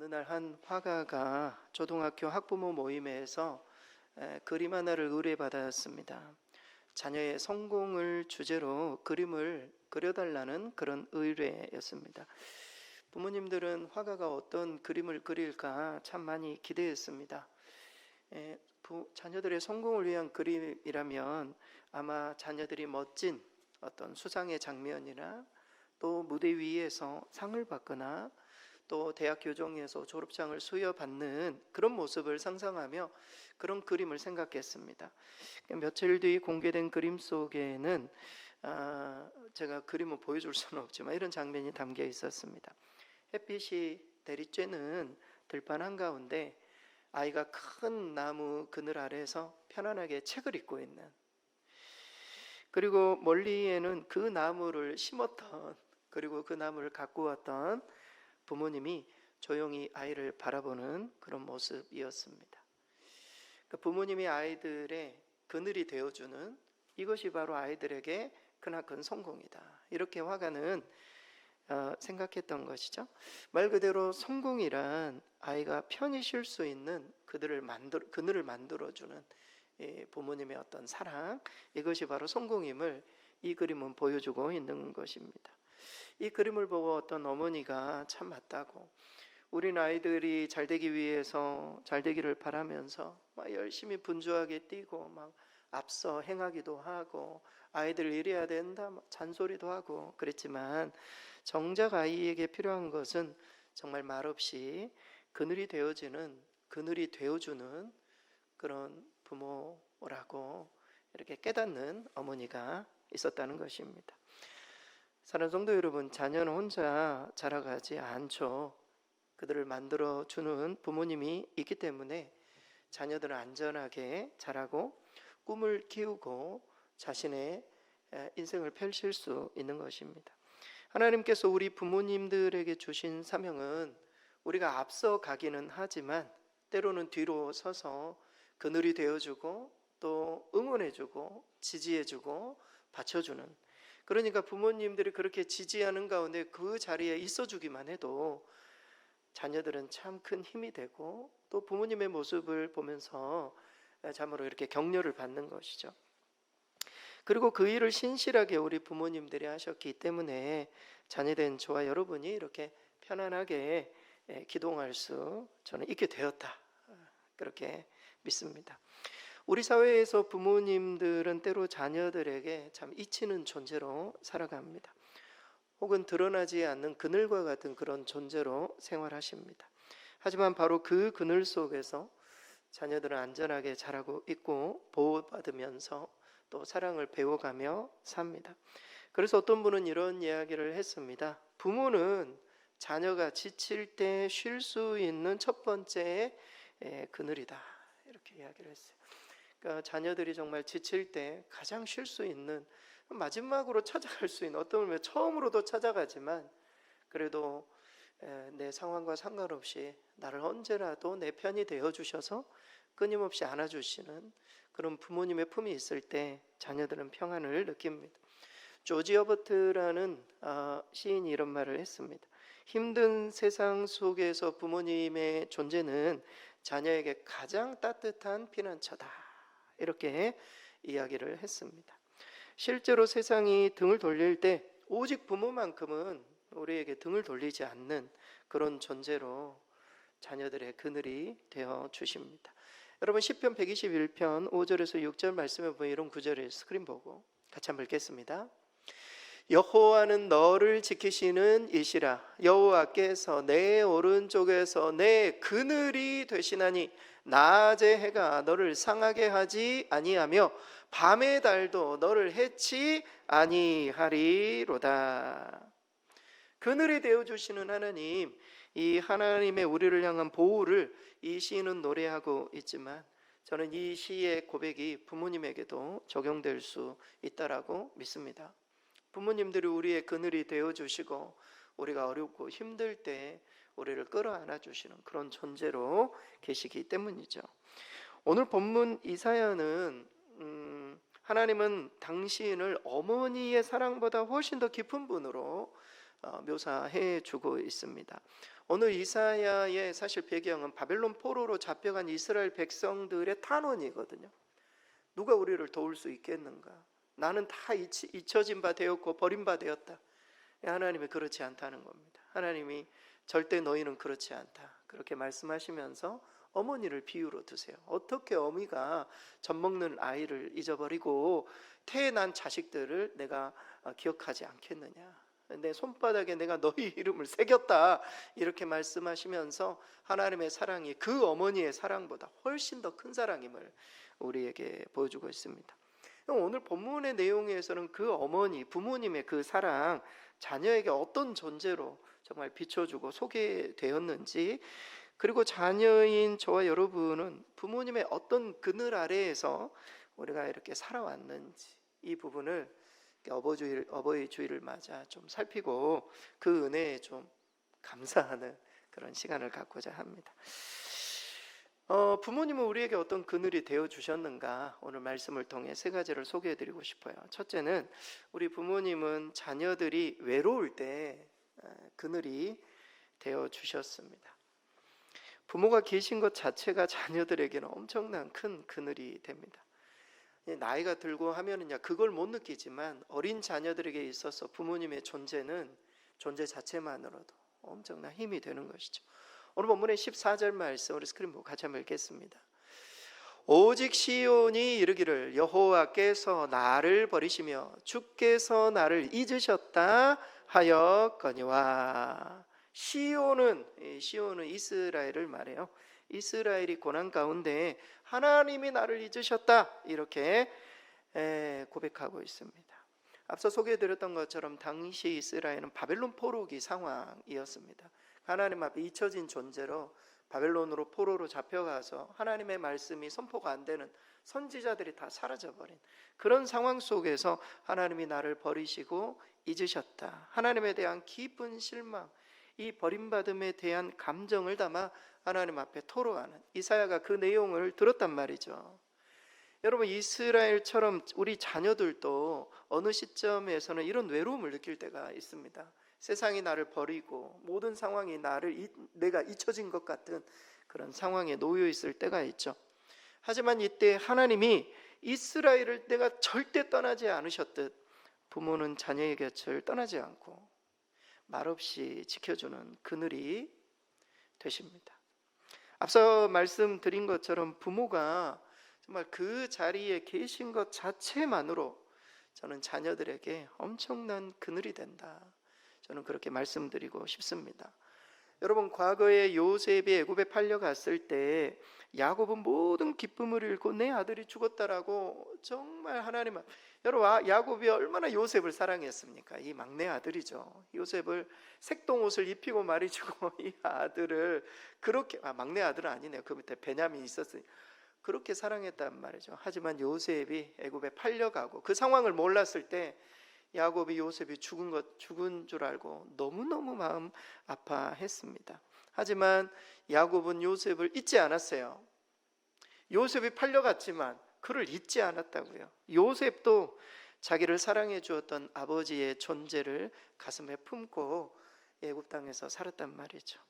어느 날 한 화가가 초등학교 학부모 모임에서 에, 그림 하나를 의뢰받았습니다. 자녀의 성공을 주제로 그림을 그려달라는 그런 의뢰였습니다. 부모님들은 화가가 어떤 그림을 그릴까 참 많이 기대했습니다. 자녀들의 성공을 위한 그림이라면 아마 자녀들이 멋진 어떤 수상의 장면이나 또 무대 위에서 상을 받거나 또 대학 교정에서 졸업장을 수여받는 그런 모습을 상상하며 그런 그림을 생각했습니다. 며칠 뒤 공개된 그림 속에는 아, 제가 그림을 보여줄 수는 없지만 이런 장면이 담겨 있었습니다. 햇빛이 내리쬐는 들판 한가운데 아이가 큰 나무 그늘 아래서 편안하게 책을 읽고 있는 그리고 멀리에는 그 나무를 심었던 그리고 그 나무를 갖고 왔던 부모님이 조용히 아이를 바라보는 그런 모습이었습니다. 그 부모님이 아이들의 그늘이 되어주는 이것이 바로 아이들에게 크나큰 성공이다. 이렇게 화가는 어, 생각했던 것이죠. 말 그대로 성공이란 아이가 편히 쉴 수 있는 그들을 만들 그늘을 만들어주는 이 부모님의 어떤 사랑 이것이 바로 성공임을 이 그림은 보여주고 있는 것입니다. 이 그림을 보고 어떤 어머니가 참 맞다고 우리 아이들이 잘 되기 위해서 잘 되기를 바라면서 막 열심히 분주하게 뛰고 막 앞서 행하기도 하고 아이들 이래야 된다 막 잔소리도 하고 그랬지만 정작 아이에게 필요한 것은 정말 말없이 그늘이 되어지는 그늘이 되어주는 그런 부모라고 이렇게 깨닫는 어머니가 있었다는 것입니다. 사랑하는 성도 여러분, 자녀는 혼자 자라가지 않죠. 그들을 만들어 주는 부모님이 있기 때문에 자녀들은 안전하게 자라고 꿈을 키우고 자신의 에, 인생을 펼칠 수 있는 것입니다. 하나님께서 우리 부모님들에게 주신 사명은 우리가 앞서 가기는 하지만 때로는 뒤로 서서 그늘이 되어주고 또 응원해주고 지지해주고 받쳐주는 그러니까 부모님들이 그렇게 지지하는 가운데 그 자리에 있어 주기만 해도 자녀들은 참 큰 힘이 되고 또 부모님의 모습을 보면서 참으로 이렇게 격려를 받는 것이죠. 그리고 그 일을 신실하게 우리 부모님들이 하셨기 때문에 자녀된 저와 여러분이 이렇게 편안하게 예, 기동할 수 저는 있게 되었다. 그렇게 믿습니다. 우리 사회에서 부모님들은 때로 자녀들에게 참 잊히는 존재로 살아갑니다. 혹은 드러나지 않는 그늘과 같은 그런 존재로 생활하십니다. 하지만 바로 그 그늘 속에서 자녀들은 안전하게 자라고 있고 보호받으면서 또 사랑을 배워가며 삽니다. 그래서 어떤 분은 이런 이야기를 했습니다. 부모는 자녀가 지칠 때 쉴 수 있는 첫 번째 에, 그늘이다. 이렇게 이야기를 했어요. 그러니까 자녀들이 정말 지칠 때 가장 쉴 수 있는 마지막으로 찾아갈 수 있는 어떤 의미에 처음으로도 찾아가지만 그래도 에, 내 상황과 상관없이 나를 언제라도 내 편이 되어 주셔서 끊임없이 안아주시는 그런 부모님의 품이 있을 때 자녀들은 평안을 느낍니다. 조지 어버트라는 어, 시인이 이런 말을 했습니다. 힘든 세상 속에서 부모님의 존재는 자녀에게 가장 따뜻한 피난처다. 이렇게 이야기를 했습니다. 실제로 세상이 등을 돌릴 때 오직 부모만큼은 우리에게 등을 돌리지 않는 그런 존재로 자녀들의 그늘이 되어 주십니다. 여러분 시편 121편 5절에서 6절 말씀에 보면 이런 구절을 스크린 보고 같이 한번 읽겠습니다. 여호와는 너를 지키시는 이시라 여호와께서 내 오른쪽에서 내 그늘이 되시나니 낮의 해가 너를 상하게 하지 아니하며 밤의 달도 너를 해치 아니하리로다. 그늘이 되어 주시는 하나님, 이 하나님의 우리를 향한 보호를 이 시인은 노래하고 있지만 저는 이 시의 고백이 부모님에게도 적용될 수 있다라고 믿습니다. 부모님들이 우리의 그늘이 되어 주시고 우리가 어렵고 힘들 때 우리를 끌어안아 주시는 그런 존재로 계시기 때문이죠. 오늘 본문 이사야는 음, 하나님은 당신을 어머니의 사랑보다 훨씬 더 깊은 분으로 어, 묘사해 주고 있습니다. 오늘 이사야의 사실 배경은 바벨론 포로로 잡혀간 이스라엘 백성들의 탄원이거든요. 누가 우리를 도울 수 있겠는가? 나는 다 잊- 잊혀진 바 되었고 버린 바 되었다. 하나님이 그렇지 않다는 겁니다. 하나님이 절대 너희는 그렇지 않다. 그렇게 말씀하시면서 어머니를 비유로 두세요. 어떻게 어미가 젖 먹는 아이를 잊어버리고 태어난 자식들을 내가 어, 기억하지 않겠느냐? 내 손바닥에 내가 너희 이름을 새겼다. 이렇게 말씀하시면서 하나님의 사랑이 그 어머니의 사랑보다 훨씬 더 큰 사랑임을 우리에게 보여주고 있습니다. 오늘 본문의 내용에서는 그 어머니, 부모님의 그 사랑, 자녀에게 어떤 존재로 정말 비춰주고 소개되었는지, 그리고 자녀인 저와 여러분은 부모님의 어떤 그늘 아래에서 우리가 이렇게 살아왔는지 이 부분을 어버주일, 어버이 주일을 맞아 좀 살피고 그 은혜에 좀 감사하는 그런 시간을 갖고자 합니다. 어, 부모님은 우리에게 어떤 그늘이 되어 주셨는가 오늘 말씀을 통해 세 가지를 소개해 드리고 싶어요. 첫째는 우리 부모님은 자녀들이 외로울 때 에, 그늘이 되어 주셨습니다. 부모가 계신 것 자체가 자녀들에게는 엄청난 큰 그늘이 됩니다. 예, 나이가 들고 하면은 야 그걸 못 느끼지만 어린 자녀들에게 있어서 부모님의 존재는 존재 자체만으로도 엄청난 힘이 되는 것이죠. 오늘 본문의 14절 말씀 우리 스크린 보고 같이 한번 읽겠습니다. 오직 시온이 이르기를 여호와께서 나를 버리시며 주께서 나를 잊으셨다 하였거니와 시온은 이 시온은 이스라엘을 말해요. 이스라엘이 고난 가운데 하나님이 나를 잊으셨다 이렇게 에, 고백하고 있습니다. 앞서 소개해드렸던 것처럼 당시 이스라엘은 바벨론 포로기 상황이었습니다. 하나님 앞에 잊혀진 존재로 바벨론으로 포로로 잡혀가서 하나님의 말씀이 선포가 안 되는 선지자들이 다 사라져버린 그런 상황 속에서 하나님이 나를 버리시고 잊으셨다. 하나님에 대한 깊은 실망, 이 버림받음에 대한 감정을 담아 하나님 앞에 토로하는 이사야가 그 내용을 들었단 말이죠. 여러분 이스라엘처럼 우리 자녀들도 어느 시점에서는 이런 외로움을 느낄 때가 있습니다. 세상이 나를 버리고 모든 상황이 나를 잊- 내가 잊혀진 것 같은 그런 상황에 놓여 있을 때가 있죠. 하지만 이때 하나님이 이스라엘을 내가 절대 떠나지 않으셨듯 부모는 자녀의 곁을 떠나지 않고 말없이 지켜주는 그늘이 되십니다. 앞서 말씀드린 것처럼 부모가 정말 그 자리에 계신 것 자체만으로 저는 자녀들에게 엄청난 그늘이 된다. 저는 그렇게 말씀드리고 싶습니다. 여러분 과거에 요셉이 애굽에 팔려갔을 때 야곱은 모든 기쁨을 잃고 내 아들이 죽었다라고 정말 하나님 앞- 여러분 아, 야곱이 얼마나 요셉을 사랑했습니까? 이 막내 아들이죠. 요셉을 색동 옷을 입히고 말이주고 이 아들을 그렇게 아, 막내 아들은 아니네요. 그 밑에 베냐민이 있었으니 그렇게 사랑했단 말이죠. 하지만 요셉이 애굽에 팔려가고 그 상황을 몰랐을 때 야곱이 요셉이 죽은 것 죽은 줄 알고 너무너무 마음 아파했습니다. 하지만 야곱은 요셉을 잊지 않았어요. 요셉이 팔려갔지만 그를 잊지 않았다고요. 요셉도 자기를 사랑해 주었던 아버지의 존재를 가슴에 품고 애굽 땅에서 살았단 말이죠.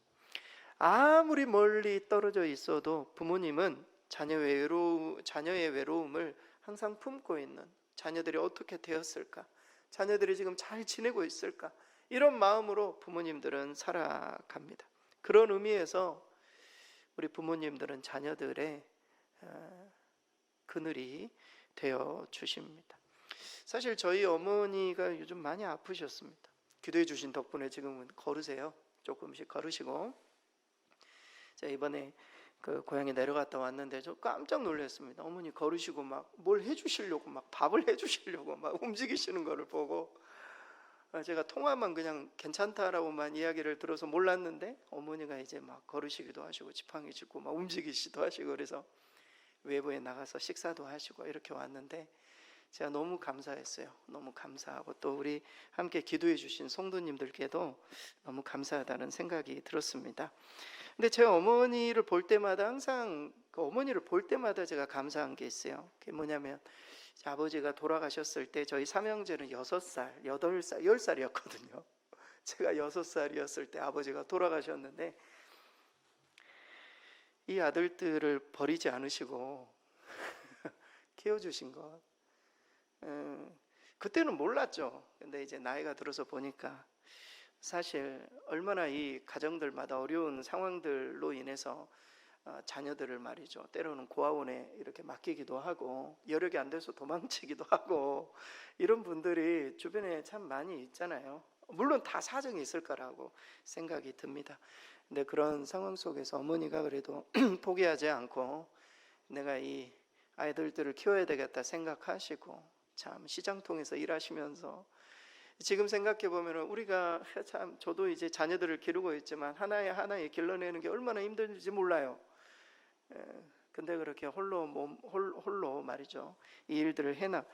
아무리 멀리 떨어져 있어도 부모님은 자녀 외로 자녀의 외로움을 항상 품고 있는 자녀들이 어떻게 되었을까? 자녀들이 지금 잘 지내고 있을까? 이런 마음으로 부모님들은 살아갑니다. 그런 의미에서 우리 부모님들은 자녀들의 어, 그늘이 되어 주십니다. 사실 저희 어머니가 요즘 많이 아프셨습니다. 기도해 주신 덕분에 지금은 걸으세요. 조금씩 걸으시고 제가 이번에 그 고향에 내려갔다 왔는데 저 깜짝 놀랐습니다. 어머니 걸으시고 막 뭘 해주시려고 막 밥을 해주시려고 막 움직이시는 거를 보고 아, 제가 통화만 그냥 괜찮다라고만 이야기를 들어서 몰랐는데 어머니가 이제 막 걸으시기도 하시고 지팡이 짚고 막 움직이시기도 하시고 그래서 외부에 나가서 식사도 하시고 이렇게 왔는데 제가 너무 감사했어요. 너무 감사하고 또 우리 함께 기도해 주신 성도님들께도 너무 감사하다는 생각이 들었습니다. 근데 제 어머니를 볼 때마다 항상 그 어머니를 볼 때마다 제가 감사한 게 있어요. 그게 뭐냐면 제 아버지가 돌아가셨을 때 저희 삼형제는 여섯 살, 여덟 살, 열 살이었거든요. 제가 여섯 살이었을 때 아버지가 돌아가셨는데 이 아들들을 버리지 않으시고 키워주신 것. 음, 그때는 몰랐죠. 근데 이제 나이가 들어서 보니까 사실 얼마나 이 가정들마다 어려운 상황들로 인해서 어, 자녀들을 말이죠. 때로는 고아원에 이렇게 맡기기도 하고 여력이 안 돼서 도망치기도 하고 이런 분들이 주변에 참 많이 있잖아요. 물론 다 사정이 있을 거라고 생각이 듭니다. 근데 그런 상황 속에서 어머니가 그래도 포기하지 않고 내가 이 아이들들을 키워야 되겠다 생각하시고 참 시장통에서 일하시면서 지금 생각해 보면 우리가 참 저도 이제 자녀들을 기르고 있지만 하나에 하나에 길러내는 게 얼마나 힘든지 몰라요. 에, 근데 그렇게 홀로 몸 홀, 홀로 말이죠 이 일들을 해나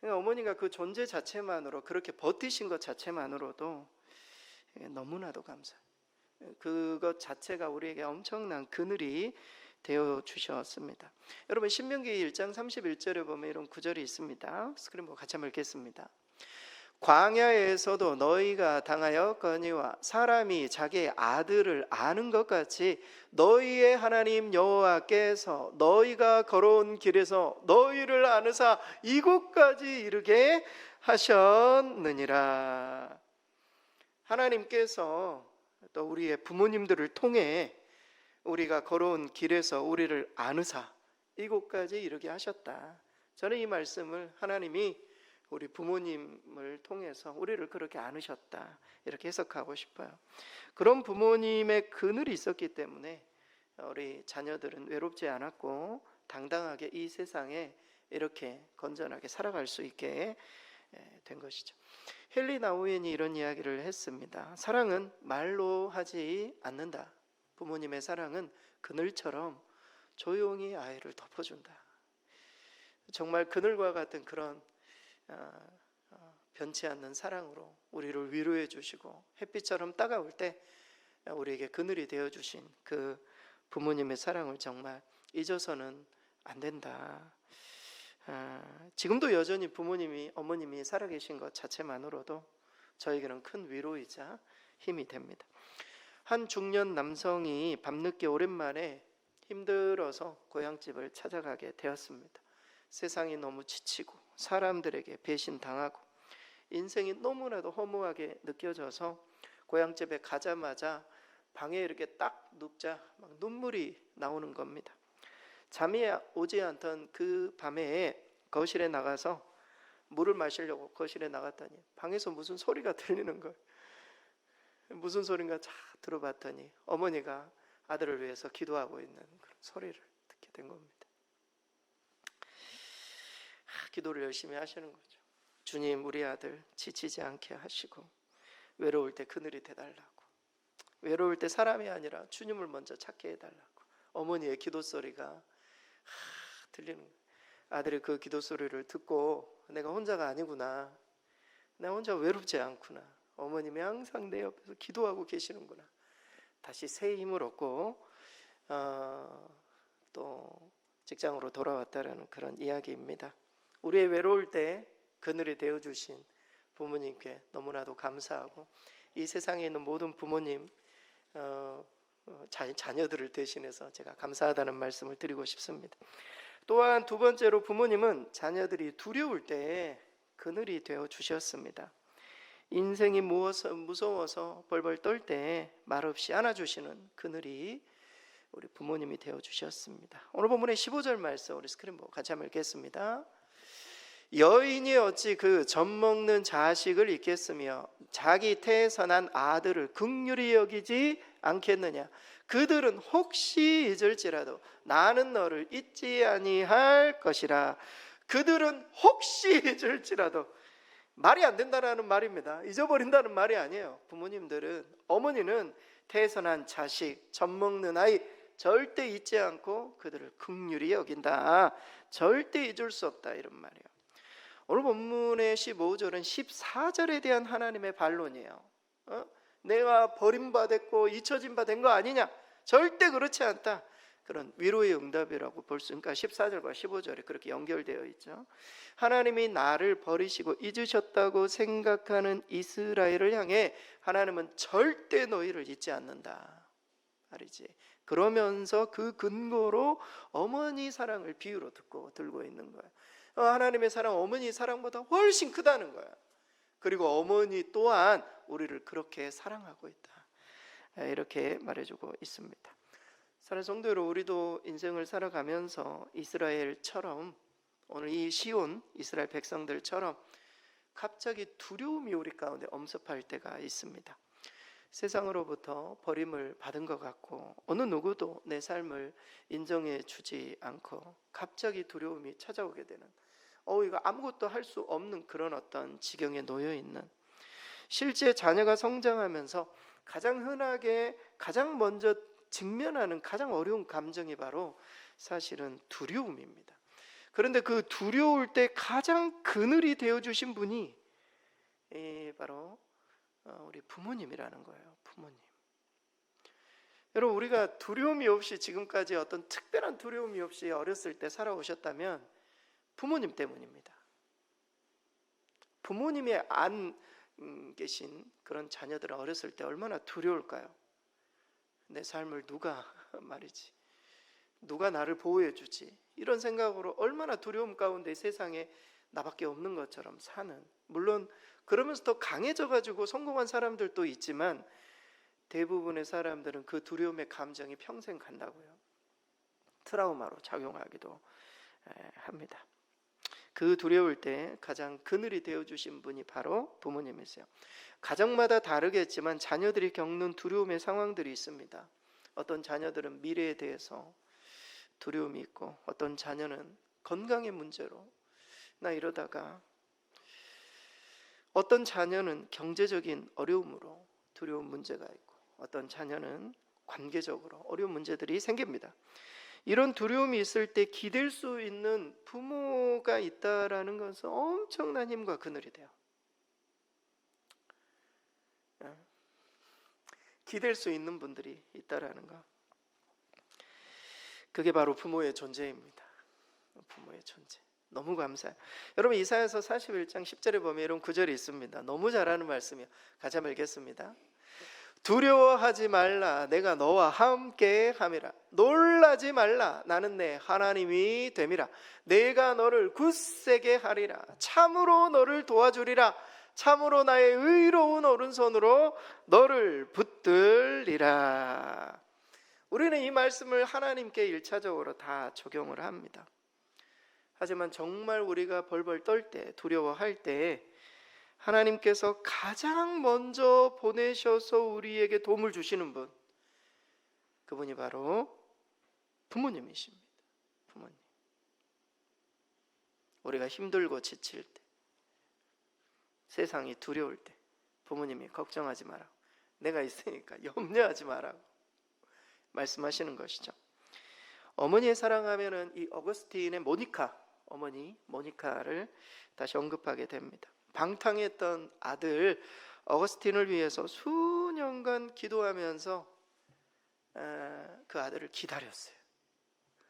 그러니까 어머니가 그 존재 자체만으로 그렇게 버티신 것 자체만으로도 예, 너무나도 감사. 그것 자체가 우리에게 엄청난 그늘이 되어 주셨습니다. 여러분 신명기 1장 31절에 보면 이런 구절이 있습니다. 스크린 보고 같이 한번 읽겠습니다. 광야에서도 너희가 당하여 거니와 사람이 자기의 아들을 아는 것 같이 너희의 하나님 여호와께서 너희가 걸어온 길에서 너희를 아느사 이곳까지 이르게 하셨느니라. 하나님께서 또 우리의 부모님들을 통해 우리가 걸어온 길에서 우리를 아느사 이곳까지 이르게 하셨다. 저는 이 말씀을 하나님이 우리 부모님을 통해서 우리를 그렇게 안으셨다 이렇게 해석하고 싶어요. 그런 부모님의 그늘이 있었기 때문에 우리 자녀들은 외롭지 않았고 당당하게 이 세상에 이렇게 건전하게 살아갈 수 있게 된 것이죠. 헨리 나우엔이 이런 이야기를 했습니다. 사랑은 말로 하지 않는다. 부모님의 사랑은 그늘처럼 조용히 아이를 덮어준다. 정말 그늘과 같은 그런 변치 않는 사랑으로 우리를 위로해 주시고 햇빛처럼 따가울 때 우리에게 그늘이 되어 주신 그 부모님의 사랑을 정말 잊어서는 안 된다. 아, 지금도 여전히 부모님이 어머님이 살아계신 것 자체만으로도 저에게는 큰 위로이자 힘이 됩니다. 한 중년 남성이 밤늦게 오랜만에 힘들어서 고향집을 찾아가게 되었습니다. 세상이 너무 지치고 사람들에게 배신당하고 인생이 너무나도 허무하게 느껴져서 고향집에 가자마자 방에 이렇게 딱 눕자 막 눈물이 나오는 겁니다. 잠이 오지 않던 그 밤에 거실에 나가서 물을 마시려고 거실에 나갔더니 방에서 무슨 소리가 들리는 거예요. 무슨 소린가 자 들어봤더니 어머니가 아들을 위해서 기도하고 있는 그런 소리를 듣게 된 겁니다. 기도를 열심히 하시는 거죠. 주님, 우리 아들 지치지 않게 하시고 외로울 때 그늘이 되달라고. 외로울 때 사람이 아니라 주님을 먼저 찾게 해달라고. 어머니의 기도 소리가 들리는. 아들이 그 기도 소리를 듣고 내가 혼자가 아니구나. 나 혼자 외롭지 않구나. 어머님이 항상 내 옆에서 기도하고 계시는구나. 다시 새 힘을 얻고 어, 또 직장으로 돌아왔다라는 그런 이야기입니다. 우리의 외로울 때 그늘이 되어 주신 부모님께 너무나도 감사하고 이 세상에 있는 모든 부모님 어, 어, 자, 자녀들을 대신해서 제가 감사하다는 말씀을 드리고 싶습니다. 또한 두 번째로 부모님은 자녀들이 두려울 때 그늘이 되어 주셨습니다. 인생이 무서워서 벌벌 떨 때 말없이 안아주시는 그늘이 우리 부모님이 되어 주셨습니다. 오늘 본문의 15절 말씀 우리 스크린 보고 같이 한번 읽겠습니다. 여인이 어찌 그 젖 먹는 자식을 잊겠으며 자기 태에서 난 아들을 극률히 여기지 않겠느냐? 그들은 혹시 잊을지라도 나는 너를 잊지 아니할 것이라. 그들은 혹시 잊을지라도 말이 안 된다라는 말입니다. 잊어버린다는 말이 아니에요. 부모님들은 어머니는 난 자식 젖 먹는 아이 절대 잊지 않고 그들을 극률히 여긴다. 절대 잊을 수 없다. 이런 말이에요 오늘 본문의 15절은 14절에 대한 하나님의 반론이에요. 어? 내가 버림받았고 잊혀진 바 된 거 아니냐? 절대 그렇지 않다. 그런 위로의 응답이라고 볼 수, 그러니까 14절과 15절에 그렇게 연결되어 있죠. 하나님이 나를 버리시고 잊으셨다고 생각하는 이스라엘을 향해 하나님은 절대 너희를 잊지 않는다. 말이지. 그러면서 그 근거로 어머니 사랑을 비유로 듣고 들고 있는. 어, 하나님의 사랑 어머니 사랑보다 훨씬 크다는 거야. 그리고 어머니 또한 우리를 그렇게 사랑하고 있다. 에, 이렇게 말해주고 있습니다. 사랑 성도로 우리도 인생을 살아가면서 이스라엘처럼 오늘 이 시온 이스라엘 백성들처럼 갑자기 두려움이 우리 가운데 엄습할 때가 있습니다. 세상으로부터 버림을 받은 것 같고 어느 누구도 내 삶을 인정해 주지 않고 갑자기 두려움이 찾아오게 되는 어 이거 아무것도 할 수 없는 그런 어떤 지경에 놓여 있는 실제 자녀가 성장하면서 가장 흔하게 가장 먼저 직면하는 가장 어려운 감정이 바로 사실은 두려움입니다. 그런데 그 두려울 때 가장 그늘이 되어 주신 분이 예, 바로 어, 우리 부모님이라는 거예요. 부모님. 여러분 우리가 두려움이 없이 지금까지 어떤 특별한 두려움이 없이 어렸을 때 살아오셨다면 부모님 때문입니다. 부모님이 안 음, 계신 그런 자녀들은 어렸을 때 얼마나 두려울까요? 내 삶을 누가 말이지 누가 나를 보호해 주지 이런 생각으로 얼마나 두려움 가운데 세상에 나밖에 없는 것처럼 사는 물론 그러면서 더 강해져 가지고 성공한 사람들도 있지만 대부분의 사람들은 그 두려움의 감정이 평생 간다고요. 트라우마로 작용하기도 에, 합니다. 그 두려울 때 가장 그늘이 되어 주신 분이 바로 부모님이세요. 가정마다 다르겠지만 자녀들이 겪는 두려움의 상황들이 있습니다. 어떤 자녀들은 미래에 대해서 두려움이 있고 어떤 자녀는 건강의 문제로 나 이러다가 어떤 자녀는 경제적인 어려움으로 두려운 문제가 있고 어떤 자녀는 관계적으로 어려운 문제들이 생깁니다. 이런 두려움이 있을 때 기댈 수 있는 부모가 있다라는 것은 엄청난 힘과 그늘이 돼요. 예. 기댈 수 있는 분들이 있다라는 거. 그게 바로 부모의 존재입니다. 부모의 존재. 너무 감사해요. 여러분 이사야서 41장 10절에 보면 이런 구절이 있습니다. 너무 잘하는 말씀이요. 같이 한번 읽겠습니다. 두려워하지 말라. 내가 너와 함께 함이라. 놀라지 말라. 나는 내 하나님이 됨이라. 내가 너를 굳세게 하리라. 참으로 너를 도와주리라. 참으로 나의 의로운 오른손으로 너를 붙들리라. 우리는 이 말씀을 하나님께 일차적으로 다 적용을 합니다. 하지만 정말 우리가 벌벌 떨 때 두려워할 때 하나님께서 가장 먼저 보내셔서 우리에게 도움을 주시는 분 그분이 바로 부모님이십니다. 부모님. 우리가 힘들고 지칠 때 세상이 두려울 때 부모님이 걱정하지 마라. 내가 있으니까 염려하지 마라. 말씀하시는 것이죠. 어머니의 사랑하면은 이 어거스틴의 모니카 어머니 모니카를 다시 언급하게 됩니다. 방탕했던 아들 어거스틴을 위해서 수년간 기도하면서 그 아들을 기다렸어요.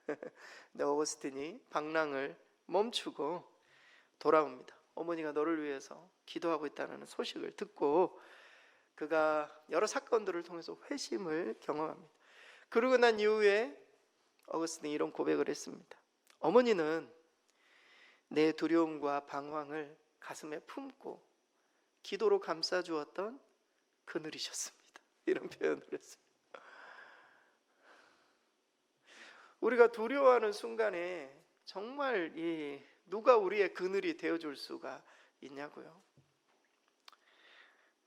근데 어거스틴이 방랑을 멈추고 돌아옵니다. 어머니가 너를 위해서 기도하고 있다는 소식을 듣고 그가 여러 사건들을 통해서 회심을 경험합니다. 그러고 난 이후에 어거스틴이 이런 고백을 했습니다. 어머니는 내 두려움과 방황을 가슴에 품고 기도로 감싸 주었던 그늘이셨습니다. 이런 표현을 했어요. 우리가 두려워하는 순간에 정말 이 누가 우리의 그늘이 되어 줄 수가 있냐고요.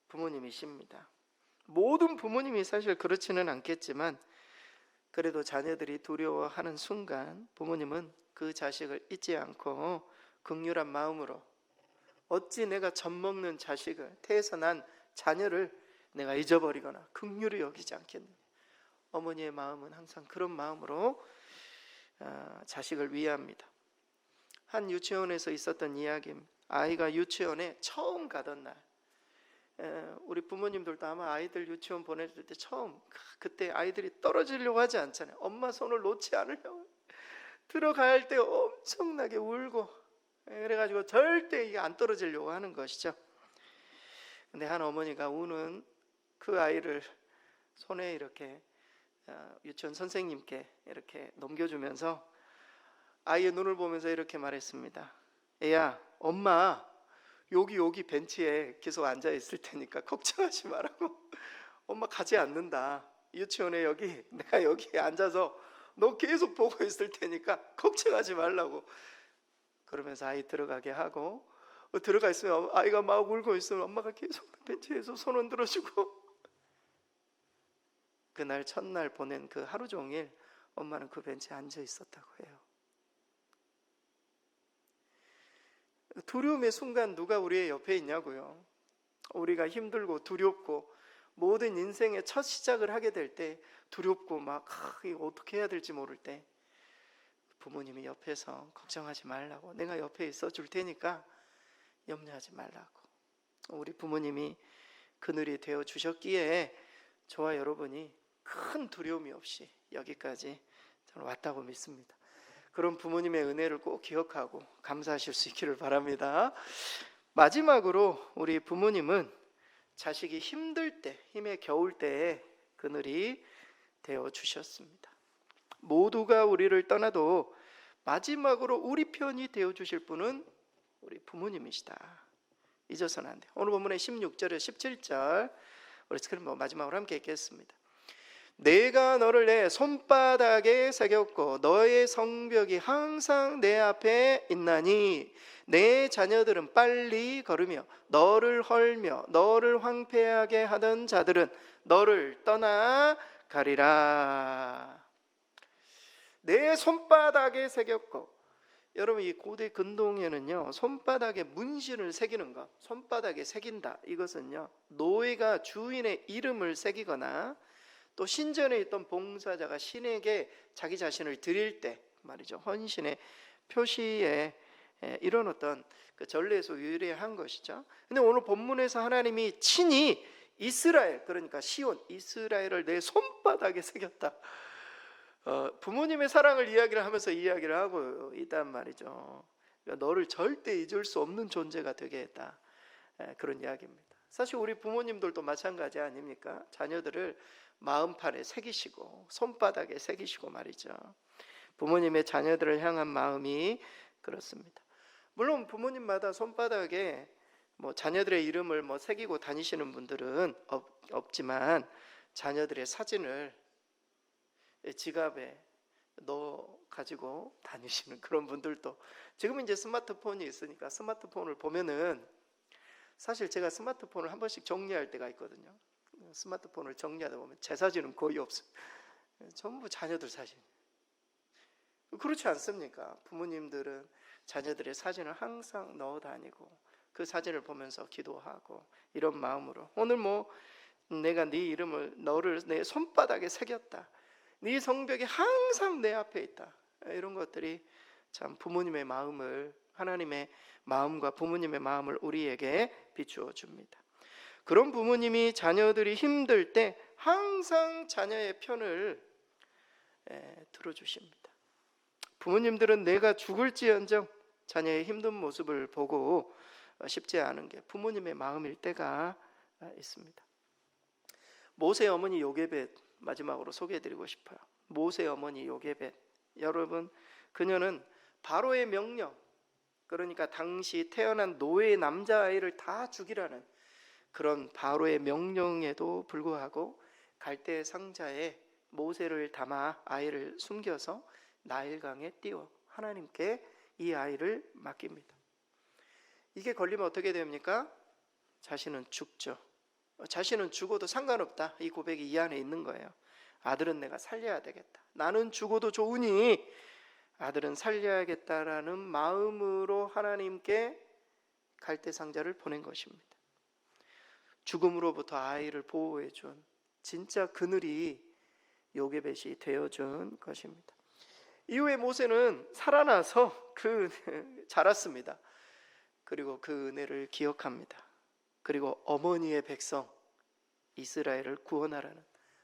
부모님이십니다. 모든 부모님이 사실 그렇지는 않겠지만 그래도 자녀들이 두려워하는 순간 부모님은 그 자식을 잊지 않고 극률한 마음으로 어찌 내가 젖먹는 자식을 태에서 난 자녀를 내가 잊어버리거나 극률히 여기지 않겠느냐. 어머니의 마음은 항상 그런 마음으로 아, 자식을 위합니다. 한 유치원에서 있었던 이야기 아이가 유치원에 처음 가던 날 에, 우리 부모님들도 아마 아이들 유치원 보내줄 때 처음 그때 아이들이 떨어지려고 하지 않잖아요. 엄마 손을 놓지 않으려고. 들어갈 때 엄청나게 울고 에, 그래가지고 절대 이게 안 떨어지려고 하는 것이죠. 근데 한 어머니가 우는 그 아이를 손에 이렇게 어, 유치원 선생님께 이렇게 넘겨주면서 아이의 눈을 보면서 이렇게 말했습니다. 애야, 엄마 여기 여기 벤치에 계속 앉아 있을 테니까 걱정하지 말라고. 엄마 가지 않는다. 유치원에 여기 내가 여기 앉아서 너 계속 보고 있을 테니까 걱정하지 말라고. 그러면서 아이 들어가게 하고 어, 들어가 있으면 아이가 막 울고 있으면 엄마가 계속 벤치에서 손 흔들어 주고 그날 첫날 보낸 그 하루 종일 엄마는 그 벤치에 앉아 있었다고 해요. 두려움의 순간 누가 우리의 옆에 있냐고요. 우리가 힘들고 두렵고 모든 인생의 첫 시작을 하게 될 때 두렵고 막 아, 어떻게 해야 될지 모를 때 부모님이 옆에서 걱정하지 말라고 내가 옆에 있어 줄 테니까 염려하지 말라고 우리 부모님이 그늘이 되어 주셨기에 저와 여러분이 큰 두려움이 없이 여기까지 왔다고 믿습니다. 그런 부모님의 은혜를 꼭 기억하고 감사하실 수 있기를 바랍니다. 마지막으로 우리 부모님은 자식이 힘들 때, 힘에 겨울 때에 그늘이 되어 주셨습니다. 모두가 우리를 떠나도 마지막으로 우리 편이 되어 주실 분은 우리 부모님이시다. 잊어서는 안 돼. 오늘 본문의 16절에 17절 우리 스크린 뭐 마지막으로 함께 읽겠습니다. 내가 너를 내 손바닥에 새겼고 너의 성벽이 항상 내 앞에 있나니 내 자녀들은 빨리 걸으며 너를 헐며 너를 황폐하게 하던 자들은 너를 떠나 가리라. 내 손바닥에 새겼고 여러분 이 고대 근동에는요 손바닥에 문신을 새기는 것, 손바닥에 새긴다 이것은요 노예가 주인의 이름을 새기거나 또 신전에 있던 봉사자가 신에게 자기 자신을 드릴 때 말이죠 헌신의 표시에 에, 이런 어떤 그 전례에서 유래한 것이죠. 근데 오늘 본문에서 하나님이 친히 이스라엘 그러니까 시온 이스라엘을 내 손바닥에 새겼다. 어, 부모님의 사랑을 이야기를 하면서 이야기를 하고 있단 말이죠. 그러니까 너를 절대 잊을 수 없는 존재가 되게 했다. 에, 그런 이야기입니다. 사실 우리 부모님들도 마찬가지 아닙니까? 자녀들을 마음판에 새기시고 손바닥에 새기시고 말이죠. 부모님의 자녀들을 향한 마음이 그렇습니다. 물론 부모님마다 손바닥에 뭐 자녀들의 이름을 뭐 새기고 다니시는 분들은 없, 없지만 자녀들의 사진을 지갑에 넣어 가지고 다니시는 그런 분들도 지금 이제 스마트폰이 있으니까 스마트폰을 보면은 사실 제가 스마트폰을 한 번씩 정리할 때가 있거든요. 스마트폰을 정리하다 보면 제 사진은 거의 없어요. 전부 자녀들 사진. 그렇지 않습니까? 부모님들은 자녀들의 사진을 항상 넣어 다니고 그 사진을 보면서 기도하고 이런 마음으로 오늘 뭐 내가 네 이름을 너를 내 손바닥에 새겼다. 네 성벽이 항상 내 앞에 있다. 이런 것들이 참 부모님의 마음을 하나님의 마음과 부모님의 마음을 우리에게 비추어 줍니다. 그런 부모님이 자녀들이 힘들 때 항상 자녀의 편을 들어 주십니다. 부모님들은 내가 죽을지언정 자녀의 힘든 모습을 보고 쉽지 않은 게 부모님의 마음일 때가 있습니다. 모세 어머니 요게벳 마지막으로 소개해드리고 싶어요. 모세 어머니 요게벳 여러분 그녀는 바로의 명령 그러니까 당시 태어난 노예 남자아이를 다 죽이라는 그런 바로의 명령에도 불구하고 갈대 상자에 모세를 담아 아이를 숨겨서 나일강에 띄워 하나님께 이 아이를 맡깁니다. 이게 걸리면 어떻게 됩니까? 자신은 죽죠. 자신은 죽어도 상관없다. 이 고백이 이 안에 있는 거예요. 아들은 내가 살려야 되겠다. 나는 죽어도 좋으니 아들은 살려야겠다라는 마음으로 하나님께 갈대 상자를 보낸 것입니다. 죽음으로부터 아이를 보호해 준 진짜 그늘이 요게벳이 되어 준 것입니다. 이후에 모세는 살아나서 그 자랐습니다. 그리고 그 은혜를 기억합니다. 그리고 어머니의 백성 이스라엘을 구원하라는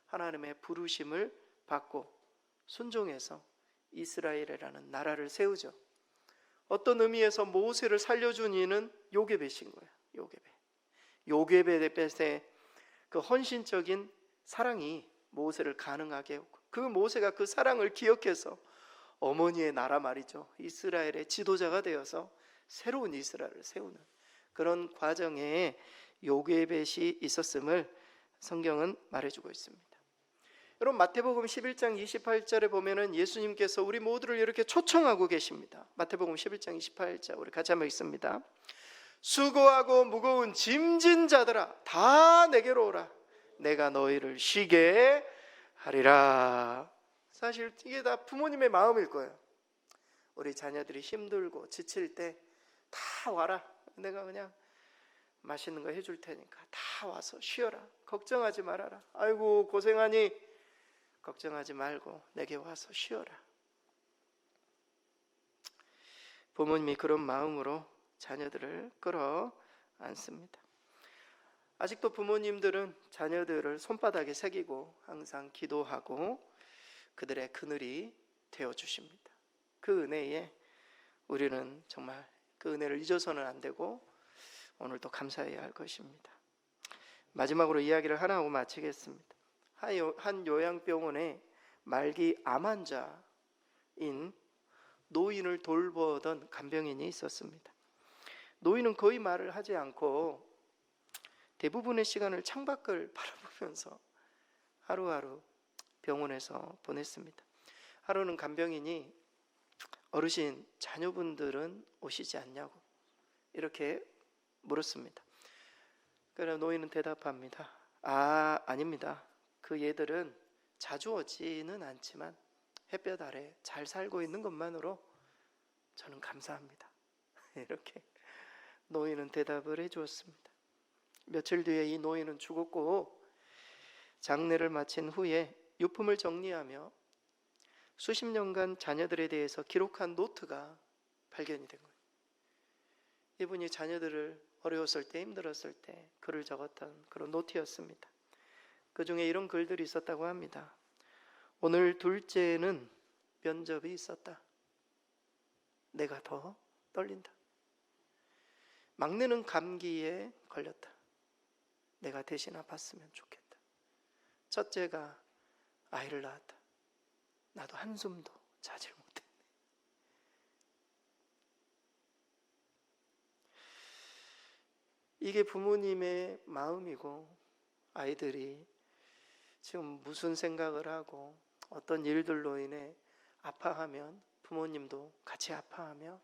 하나님의 부르심을 받고 순종해서 이스라엘이라는 나라를 세우죠. 어떤 의미에서 모세를 살려준 이는 요게벳인 거야. 요게벳. 요게벳의 그 헌신적인 사랑이 모세를 가능하게 했고 그 모세가 그 사랑을 기억해서 어머니의 나라 말이죠. 이스라엘의 지도자가 되어서 새로운 이스라엘을 세우는 그런 과정에 요게벳이 있었음을 성경은 말해주고 있습니다. 여러분 마태복음 11장 28절에 보면은 예수님께서 우리 모두를 이렇게 초청하고 계십니다. 마태복음 11장 28절 우리 같이 한번 읽습니다. 수고하고 무거운 짐진 자들아 다 내게로 오라. 내가 너희를 쉬게 하리라. 사실 이게 다 부모님의 마음일 거예요. 우리 자녀들이 힘들고 지칠 때 다 와라. 내가 그냥 맛있는 거 해줄 테니까 다 와서 쉬어라. 걱정하지 말아라. 아이고 고생하니 걱정하지 말고 내게 와서 쉬어라. 부모님이 그런 마음으로 자녀들을 끌어 안습니다. 아직도 부모님들은 자녀들을 손바닥에 새기고 항상 기도하고 그들의 그늘이 되어 주십니다. 그 은혜에 우리는 정말 그 은혜를 잊어서는 안 되고 오늘도 감사해야 할 것입니다. 마지막으로 이야기를 하나 하고 마치겠습니다. 한 요양병원에 말기 암 환자인 노인을 돌보던 간병인이 있었습니다. 노인은 거의 말을 하지 않고 대부분의 시간을 창밖을 바라보면서 하루하루 병원에서 보냈습니다. 하루는 간병인이 어르신 자녀분들은 오시지 않냐고 이렇게 물었습니다. 그래 노인은 대답합니다. 아 아닙니다. 그 얘들은 자주 오지는 않지만 햇볕 아래 잘 살고 있는 것만으로 저는 감사합니다. 이렇게 노인은 대답을 해 주었습니다. 며칠 뒤에 이 노인은 죽었고 장례를 마친 후에 유품을 정리하며 수십 년간 자녀들에 대해서 기록한 노트가 발견이 된 거예요. 이분이 자녀들을 어려웠을 때 힘들었을 때 글을 적었던 그런 노트였습니다. 그 중에 이런 글들이 있었다고 합니다. 오늘 둘째는 면접이 있었다. 내가 더 떨린다. 막내는 감기에 걸렸다. 내가 대신 아팠으면 좋겠다. 첫째가 아이를 낳았다. 나도 한숨도 자질 못했네. 이게 부모님의 마음이고 아이들이 지금 무슨 생각을 하고 어떤 일들로 인해 아파하면 부모님도 같이 아파하며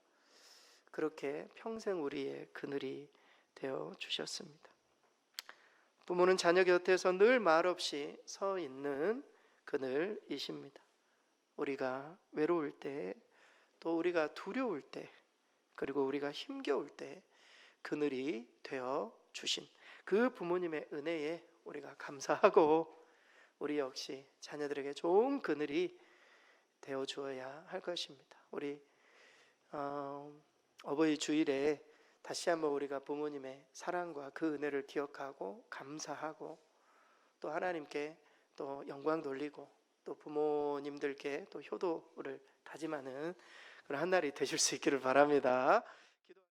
그렇게 평생 우리의 그늘이 되어 주셨습니다. 부모는 자녀 곁에서 늘 말없이 서 있는 그늘이십니다. 우리가 외로울 때, 또 우리가 두려울 때, 그리고 우리가 힘겨울 때 그늘이 되어 주신 그 부모님의 은혜에 우리가 감사하고 우리 역시 자녀들에게 좋은 그늘이 되어 주어야 할 것입니다. 우리 어, 어버이 주일에 다시 한번 우리가 부모님의 사랑과 그 은혜를 기억하고 감사하고 또 하나님께 또 영광 돌리고 또 부모님들께 또 효도를 다짐하는 그런 한 날이 되실 수 있기를 바랍니다.